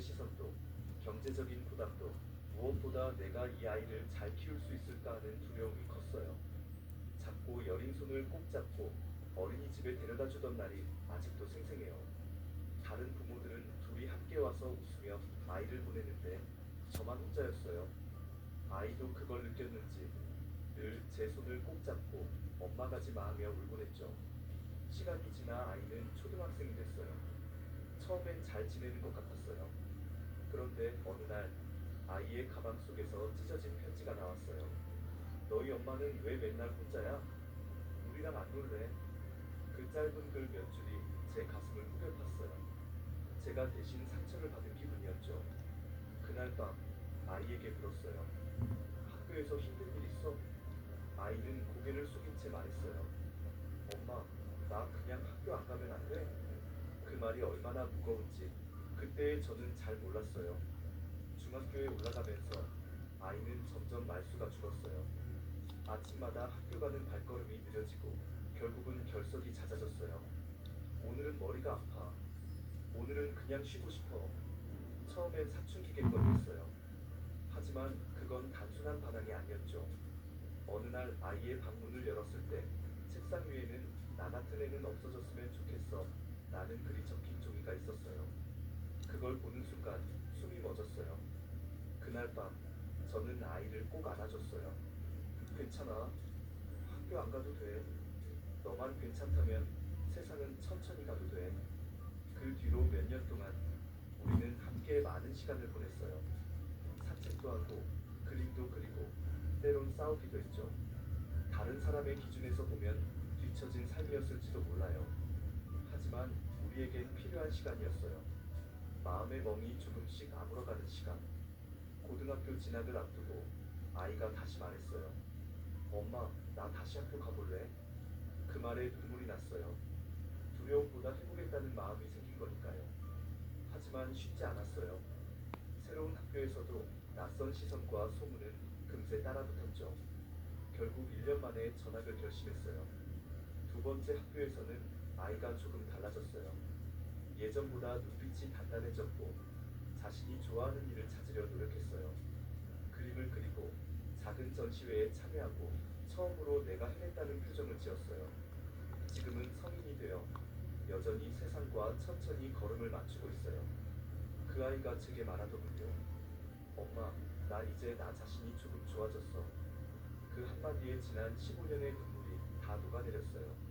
시선도 경제적인 부담도 무엇보다 내가 이 아이를 잘 키울 수 있을까 하는 두려움이 컸어요. 작고 여린 손을 꼭 잡고 어린이집에 데려다 주던 날이 아직도 생생해요. 다른 부모들은 둘이 함께 와서 웃으며 아이를 보내는데 저만 혼자였어요. 아이도 그걸 느꼈는지 늘 제 손을 꼭 잡고 엄마 가지 마 하며 울곤 했죠. 시간이 지나 아이는 초등학생이 됐어요. 처음엔 잘 지내는 것 같았어요. 그런데 어느 날 아이의 가방 속에서 찢어진 편지가 나왔어요. 너희 엄마는 왜 맨날 혼자야? 우리랑 안 놀래? 그 짧은 글 몇 줄이 제 가슴을 후벼팠어요. 제가 대신 상처를 받은 기분이었죠. 그날 밤 아이에게 물었어요. 학교에서 힘든 일 있어? 아이는 고개를 숙인 채 말했어요. 엄마, 나 그냥 학교 안 가면 안 돼? 그 말이 얼마나 무거운지 그때 저는 잘 몰랐어요. 중학교에 올라가면서 아이는 점점 말수가 줄었어요. 아침마다 학교 가는 발걸음이 느려지고 결국은 결석이 잦아졌어요. 오늘은 머리가 아파. 오늘은 그냥 쉬고 싶어. 처음엔 사춘기겠거리였어요. 하지만 그건 단순한 반항이 아니었죠. 어느 날 아이의 방문을 열었을 때 책상 위에는 나 같은 애는 없어졌으면 좋겠어. 라는 글이 적힌 종이가 있었어요. 그걸 보는 순간 숨이 멎었어요. 그날 밤 저는 아이를 꼭 안아줬어요. 괜찮아. 학교 안 가도 돼. 너만 괜찮다면 세상은 천천히 가도 돼. 그 뒤로 몇 년 동안 우리는 함께 많은 시간을 보냈어요. 산책도 하고 그림도 그리고 때론 싸우기도 했죠. 다른 사람의 기준에서 보면 뒤처진 삶이었을지도 몰라요. 하지만 우리에겐 필요한 시간이었어요. 마음의 멍이 조금씩 아물어가는 시간. 고등학교 진학을 앞두고 아이가 다시 말했어요. 엄마, 나 다시 학교 가볼래? 그 말에 눈물이 났어요. 두려움보다 해보겠다는 마음이 생긴 거니까요. 하지만 쉽지 않았어요. 새로운 학교에서도 낯선 시선과 소문은 금세 따라붙었죠. 결국 1년 만에 전학을 결심했어요. 두 번째 학교에서는 아이가 조금 달라졌어요. 예전보다 눈빛이 단단해졌고 자신이 좋아하는 일을 찾으려 노력했어요. 그림을 그리고 작은 전시회에 참여하고 처음으로 내가 해냈다는 표정을 지었어요. 지금은 성인이 되어 여전히 세상과 천천히 걸음을 맞추고 있어요. 그 아이가 제게 말하더군요. 엄마, 나 이제 나 자신이 조금 좋아졌어. 그 한마디에 지난 15년의 눈물이 다 녹아내렸어요.